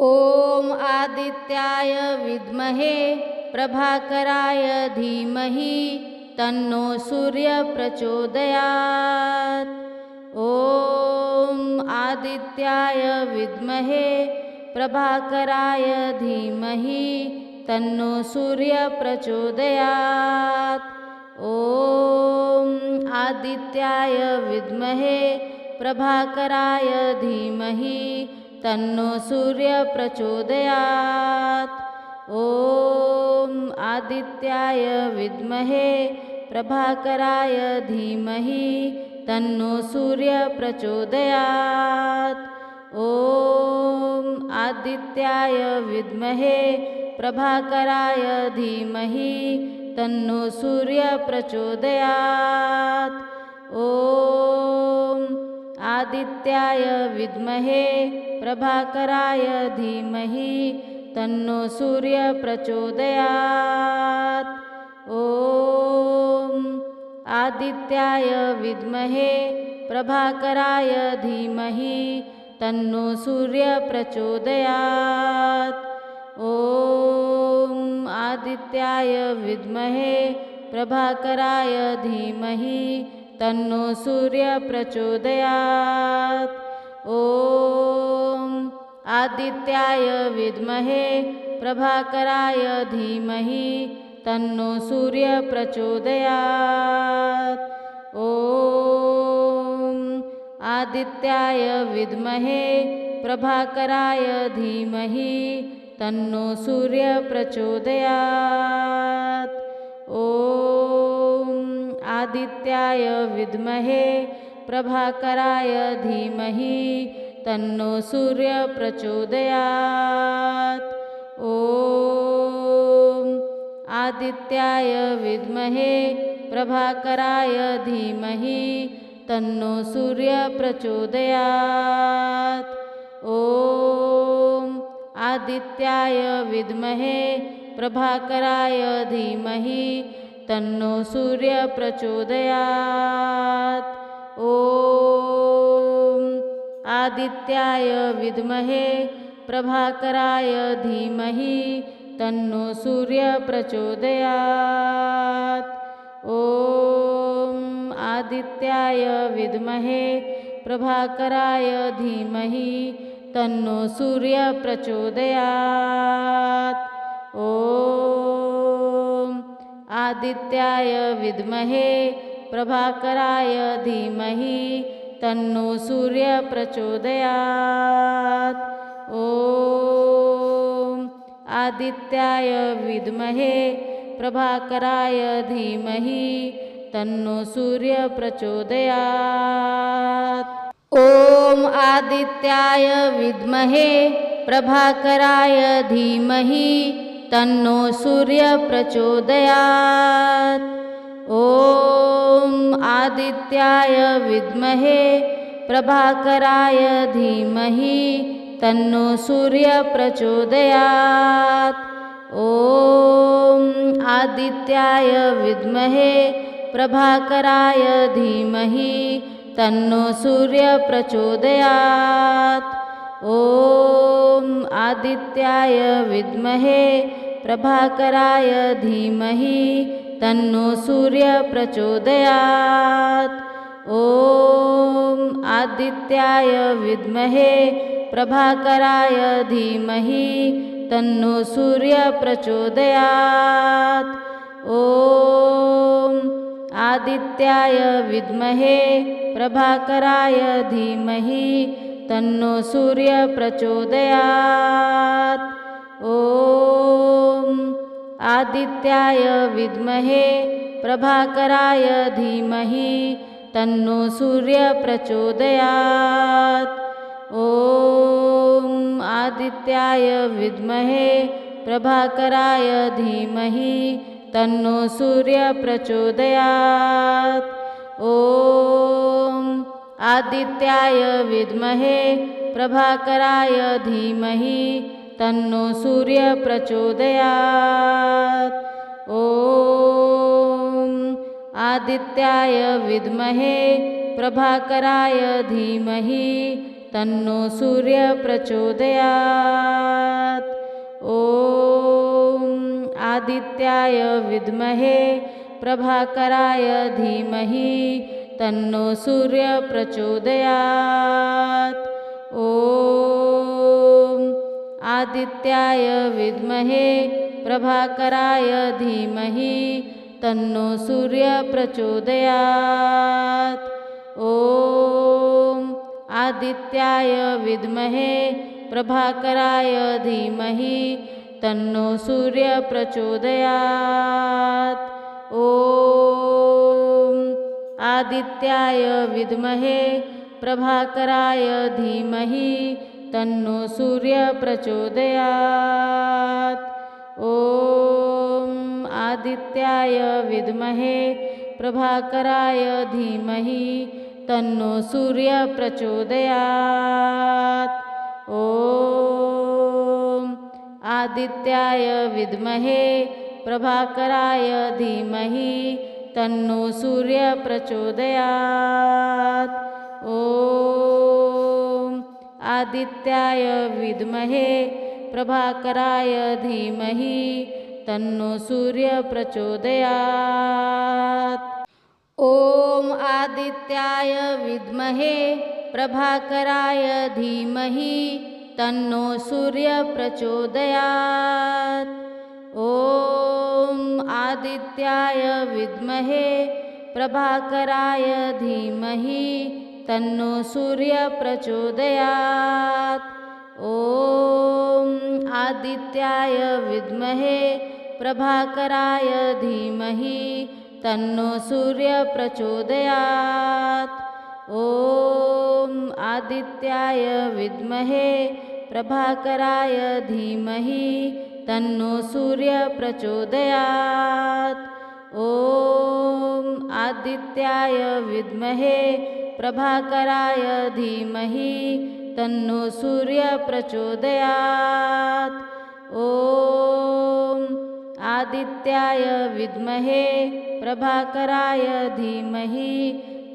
ॐ आदित्याय विद्महे प्रभाकराय धीमहि तन्नो सूर्यप्रचोदयात्। ॐ आदित्याय विद्महे प्रभाकराय धीमहि तन्नो सूर्यप्रचोदयात्। ॐ आदित्याय विद्महे प्रभाकराय धीमहि तन्नो सूर्यप्रचोदयात् ॐ आदित्याय विद्महे प्रभाकराय धीमहि तन्नो सूर्यप्रचोदयात् ॐ आदित्याय विद्महे प्रभाकराय धीमहि तन्नो सूर्यप्रचोदयात् ॐ आदित्याय विद्महे प्रभाकराय धीमहि तन्नो सूर्यप्रचोदयात् ॐ आदित्याय विद्महे प्रभाकराय धीमहि तन्नो सूर्यप्रचोदयात् ॐ आदित्याय विद्महे प्रभाकराय धीमहि तन्नो सूर्यप्रचोदयात् ॐ आदित्याय विद्महे प्रभाकराय धीमहि तन्नो सूर्यप्रचोदयात् ॐ आदित्याय विद्महे प्रभाकराय धीमहि तन्नो सूर्यप्रचोदयात् ॐ आदित्याय विद्महे प्रभाकराय धीमहि तन्नो सूर्यप्रचोदयात् ॐ आदित्याय विद्महे प्रभाकराय धीमहि तन्नो सूर्यप्रचोदयात् ॐ आदित्याय विद्महे प्रभाकराय धीमहि तन्नो सूर्यप्रचोदयात् ॐ आदित्याय विद्महे प्रभाकराय धीमहि तन्नो सूर्यप्रचोदयात् ॐ आदित्याय विद्महे प्रभाकराय धीमहि तन्नो सूर्यप्रचोदयात् ॐ आदित्याय विद्महे प्रभाकराय धीमहि तन्नो सूर्यप्रचोदयात् ॐ आदित्याय विद्महे प्रभाकराय धीमहि तन्नो सूर्यप्रचोदयात् ॐ आदित्याय विद्महे प्रभाकराय धीमहि तन्नो सूर्यप्रचोदयात्। ॐ आदित्याय विद्महे प्रभाकराय धीमहि तन्नो सूर्यप्रचोदयात्। ॐ आदित्याय विद्महे प्रभाकराय धीमहि तन्नो सूर्यप्रचोदयात् ॐ आदित्याय विद्महे प्रभाकराय धीमहि तन्नो सूर्यप्रचोदयात् ॐ आदित्याय विद्महे प्रभाकराय धीमहि तन्नो सूर्यप्रचोदयात् ॐ आदित्याय विद्महे प्रभाकराय धीमहि तन्नो सूर्यप्रचोदयात् ॐ आदित्याय विद्महे प्रभाकराय धीमहि तन्नो सूर्यप्रचोदयात् ॐ आदित्याय विद्महे प्रभाकराय धीमहि तन्नो सूर्यप्रचोदयात् ॐ आदित्याय विद्महे प्रभाकराय धीमहि तन्नो सूर्यप्रचोदयात् ॐ आदित्याय विद्महे प्रभाकराय धीमहि तन्नो सूर्यप्रचोदयात् ॐ आदित्याय विद्महे प्रभाकराय धीमहि तन्नो सूर्यप्रचोदयात् ॐ आदित्याय विद्महे प्रभाकराय धीमहि तन्नो सूर्यप्रचोदयात् ॐ आदित्याय विद्महे प्रभाकराय धीमहि तन्नो सूर्यप्रचोदयात् ॐ आदित्याय विद्महे प्रभाकराय धीमहि तन्नो सूर्यप्रचोदयात् ॐ आदित्याय विद्महे प्रभाकराय धीमहि तन्नो सूर्यप्रचोदयात् ॐ आदित्याय विद्महे प्रभाकराय धीमहि तन्नो सूर्यप्रचोदयात् ॐ आदित्याय विद्महे, प्रभाकराय धीमहि, तन्नो सूर्यप्रचोदयात् ॐ आदित्याय विद्महे, प्रभाकराय धीमहि, तन्नो सूर्यप्रचोदयात् ॐ आदित्याय विद्महे प्रभाकराय धीमहि तन्नो सूर्यप्रचोदयात् ॐ आदित्याय विद्महे प्रभाकराय धीमहि तन्नो सूर्यप्रचोदयात् ॐ आदित्याय विद्महे प्रभाकराय धीमहि तन्नो सूर्यप्रचोदयात् ॐ आदित्याय विद्महे प्रभाकराय धीमहि तन्नो सूर्यप्रचोदयात् ॐ आदित्याय विद्महे प्रभाकराय धीमहि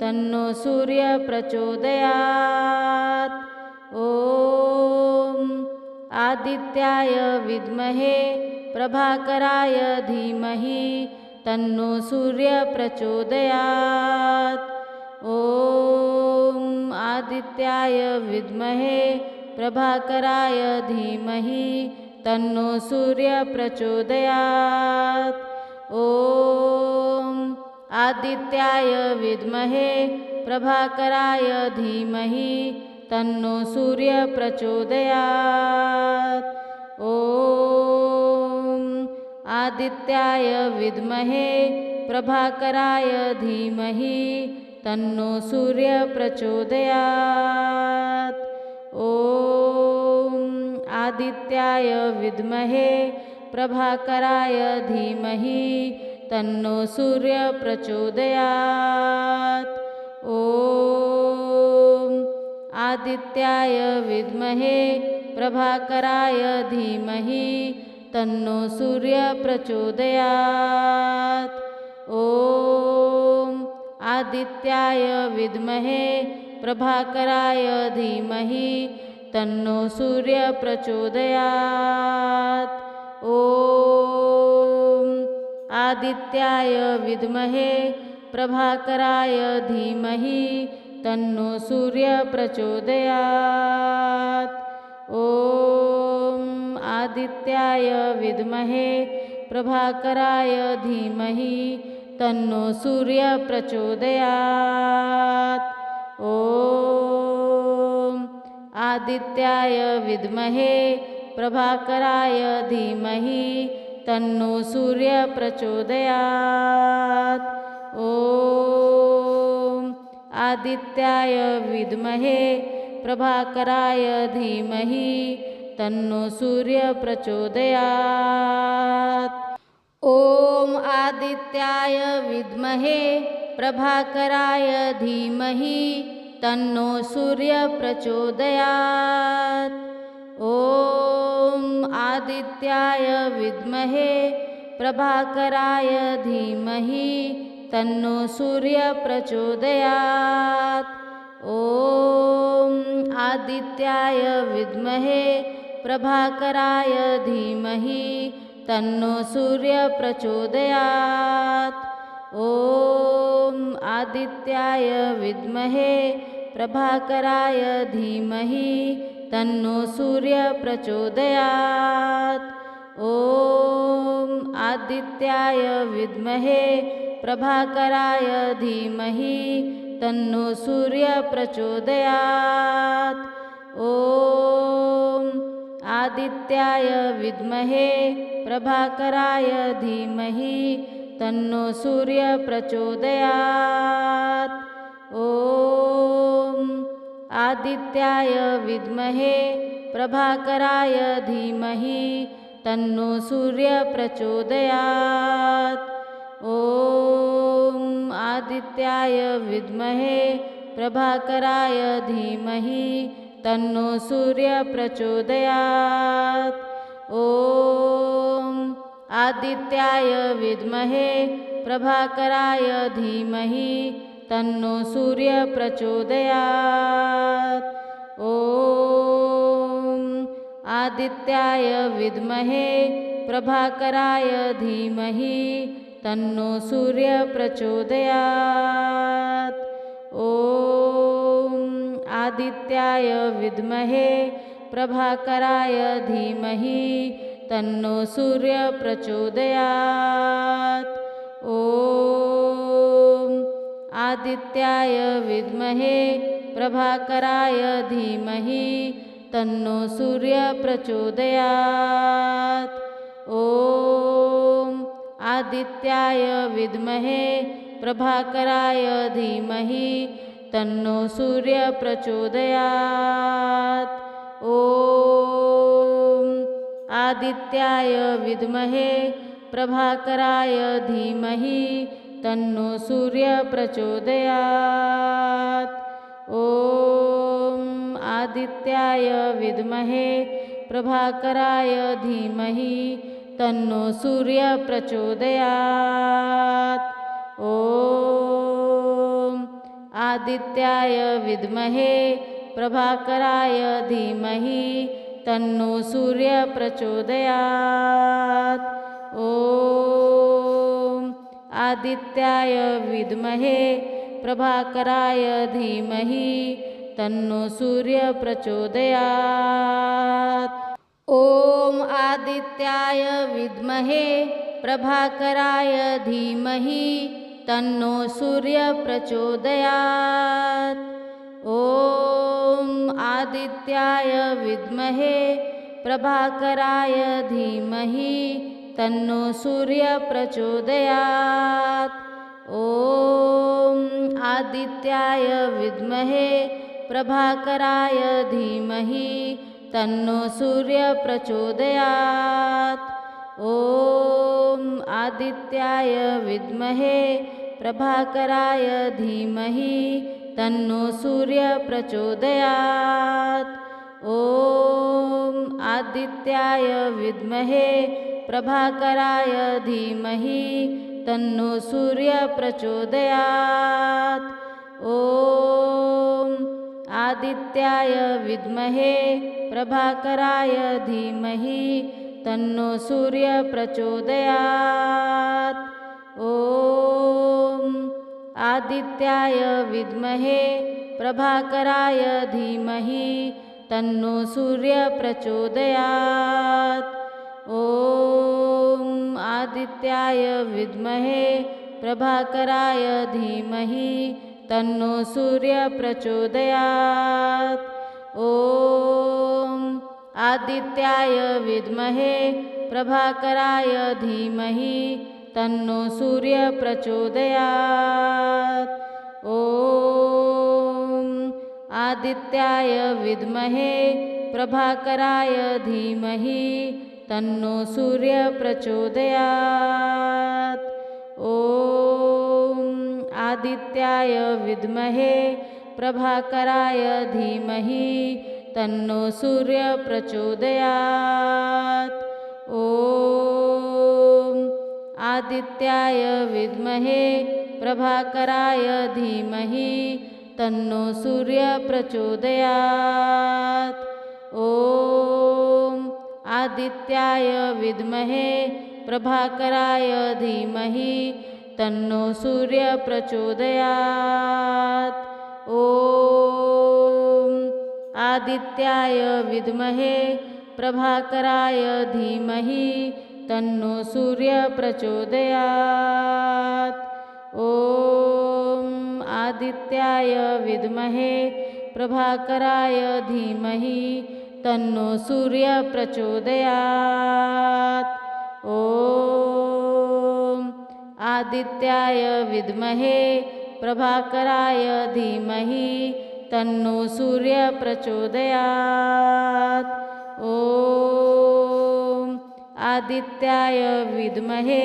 तन्नो सूर्यप्रचोदयात् आदित्याय विद्महे प्रभाकराय धीमहि तन्नो सूर्यप्रचोदयात् ॐ आदित्याय विद्महे प्रभाकराय धीमहि तन्नो सूर्यप्रचोदयात् ॐ आदित्याय विद्महे प्रभाकराय धीमहि तन्नो सूर्यप्रचोदयात् ॐ आदित्याय विद्महे प्रभाकराय धीमहि तन्नो सूर्यप्रचोदयात् ॐ आदित्याय विद्महे प्रभाकराय धीमहि तन्नो सूर्यप्रचोदयात् ॐ आदित्याय विद्महे प्रभाकराय धीमहि तन्नो सूर्यप्रचोदयात् ॐ आदित्याय विद्महे प्रभाकराय धीमहि तन्नो सूर्यप्रचोदयात् ॐ आदित्याय विद्महे प्रभाकराय धीमहि तन्नो सूर्यप्रचोदयात् ॐ आदित्याय विद्महे, प्रभाकराय धीमहि, तन्नो सूर्यप्रचोदयात् ॐ आदित्याय विद्महे, प्रभाकराय धीमहि, तन्नो सूर्यप्रचोदयात् ॐ आदित्याय विद्महे प्रभाकराय धीमहि तन्नो सूर्यप्रचोदयात् ॐ आदित्याय विद्महे प्रभाकराय धीमहि तन्नो सूर्यप्रचोदयात् ॐ आदित्याय विद्महे प्रभाकराय धीमहि तन्नो सूर्यप्रचोदयात् ॐ आदित्याय विद्महे प्रभाकराय धीमहि तन्नो सूर्यप्रचोदयात् ॐ आदित्याय विद्महे प्रभाकराय धीमहि तन्नो सूर्यप्रचोदयात् ॐ आदित्याय विद्महे प्रभाकराय धीमहि तन्नो सूर्यप्रचोदयात् ॐ आदित्याय विद्महे प्रभाकराय धीमहि तन्नो सूर्यप्रचोदयात् ॐ आदित्याय विद्महे प्रभाकराय धीमहि तन्नो सूर्यप्रचोदयात् ॐ आदित्याय विद्महे प्रभाकराय धीमहि तन्नो सूर्यप्रचोदयात् ॐ आदित्याय विद्महे प्रभाकराय धीमहि तन्नो सूर्यप्रचोदयात् ॐ आदित्याय विद्महे प्रभाकराय धीमहि तन्नो सूर्यप्रचोदयात्। ॐ आदित्याय विद्महे प्रभाकराय धीमहि तन्नो सूर्यप्रचोदयात्। ॐ आदित्याय विद्महे प्रभाकराय धीमहि तन्नो सूर्यप्रचोदयात्। ॐ आदित्याय विद्महे प्रभाकराय धीमहि तन्नो सूर्यप्रचोदयात् ॐ आदित्याय विद्महे प्रभाकराय धीमहि तन्नो सूर्यप्रचोदयात् ॐ आदित्याय विद्महे प्रभाकराय धीमहि तन्नो सूर्यप्रचोदयात् ॐ आदित्याय विद्महे प्रभाकराय धीमहि तन्नो सूर्यप्रचोदयात् ॐ आदित्याय विद्महे प्रभाकराय धीमहि तन्नो सूर्यप्रचोदयात् ॐ आदित्याय विद्महे प्रभाकराय धीमहि तन्नो सूर्यप्रचोदयात् ॐ आदित्याय विद्महे प्रभाकराय धीमहि तन्नो सूर्यप्रचोदयात् ॐ आदित्याय विद्महे प्रभाकराय धीमहि तन्नो सूर्यप्रचोदयात् ॐ आदित्याय विद्महे प्रभाकराय धीमहि तन्नो सूर्यप्रचोदयात् ॐ आदित्याय विद्महे प्रभाकराय धीमहि तन्नो सूर्यप्रचोदयात् ॐ आदित्याय विद्महे प्रभाकराय धीमहि तन्नो सूर्यप्रचोदयात् ॐ आदित्याय विद्महे प्रभाकराय धीमहि तन्नो सूर्यप्रचोदयात् ॐ आदित्याय विद्महे प्रभाकराय धीमहि तन्नो सूर्यप्रचोदयात् ॐ आदित्याय विद्महे प्रभाकराय धीमहि तन्नो सूर्यप्रचोदयात् ॐ आदित्याय विद्महे प्रभाकराय धीमहि तन्नो सूर्यप्रचोदयात् ॐ आदित्याय विद्महे प्रभाकराय धीमहि तन्नो सूर्यप्रचोदयात् ॐ आदित्याय विद्महे प्रभाकराय धीमहि तन्नो सूर्यप्रचोदयात् ॐ आदित्याय विद्महे प्रभाकराय धीमहि तन्नो सूर्यप्रचोदयात् ॐ आदित्याय विद्महे प्रभाकराय धीमहि तन्नो सूर्यप्रचोदयात् ॐ आदित्याय विद्महे प्रभाकराय धीमहि तन्नो सूर्यप्रचोदयात् ॐ आदित्याय विद्महे प्रभाकराय धीमहि तन्नो सूर्यप्रचोदयात् ॐ आदित्याय विद्महे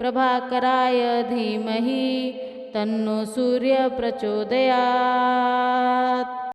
प्रभाकराय धीमहि तन्नो सूर्यप्रचोदयात्